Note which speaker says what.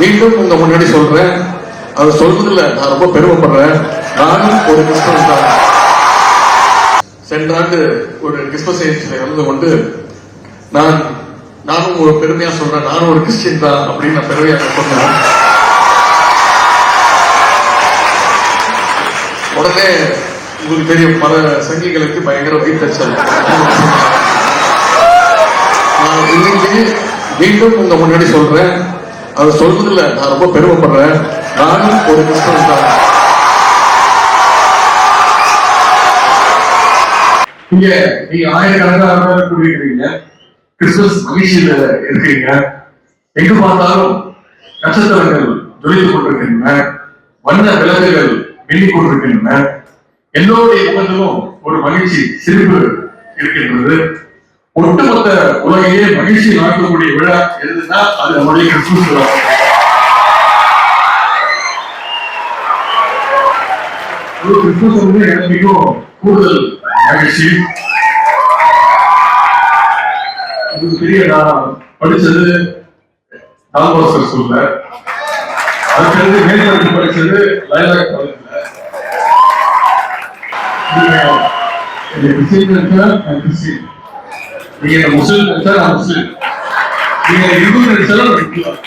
Speaker 1: மீண்டும் உங்க முன்னாடி சொல்றேன். அதை சொல்றதுல நான் ரொம்ப பெருமைப்படுறேன். நானும் ஒரு கிறிஸ்தவன் தான். சென்ற ஆண்டு ஒரு கிறிஸ்துவ செய்தியில கலந்து கொண்டு நான் நானும் ஒரு பெருமையா சொல்றேன். நானும் ஒரு கிறிஸ்டின் தான் அப்படின்னு நான் பெருமையா சொன்னேன். உடனே உங்களுக்கு தெரியும் பல சங்கிகளுக்கு பயங்கர வைத்தச்சல் நான் இன்னைக்கு மீண்டும் உங்க முன்னாடி சொல்றேன். அதை சொல்றதுல நான் ரொம்ப பெருமைப்படுறேன். நானும் ஒரு கிறிஸ்தவன் தான். இங்க நீங்க ஆயிரக்கணக்கான கூடியிருக்கீங்க கிறிஸ்துமஸ் மகிழ்ச்சியில இருக்கீங்க. எங்க பார்த்தாலும் நட்சத்திரங்கள் ஜொலித்துக் கொண்டிருக்கின்றன. வண்ண விளக்குகள் மின்னிக் கொண்டிருக்கின்றன. எல்லோருடைய முகத்திலும் ஒரு மகிழ்ச்சி சிரிப்பு இருக்கின்றது. ஒட்டுமொத்த உலகையே மகிழ்ச்சி நடத்தக்கூடிய விழா எதுன்னா அது நம்முடைய கிறிஸ்துமஸ் விழா. கிறிஸ்துமஸ் வந்து எனக்கு மிகவும் கூடுதல் மகிழ்ச்சி. உங்களுக்கு தெரிய நான் படிச்சது டால்பாஸ்கர் ஸ்கூல்ல. அதுக்கு மேற்படிப்பு படிச்சது லைலாக் காலேஜ்ல. என்னை கிறிஸ்டின் நினைச்சா நான் கிறிஸ்டின். நீங்க முஸ்லிம் நினைச்சா நான் நீங்க இந்து நினைச்சாலும்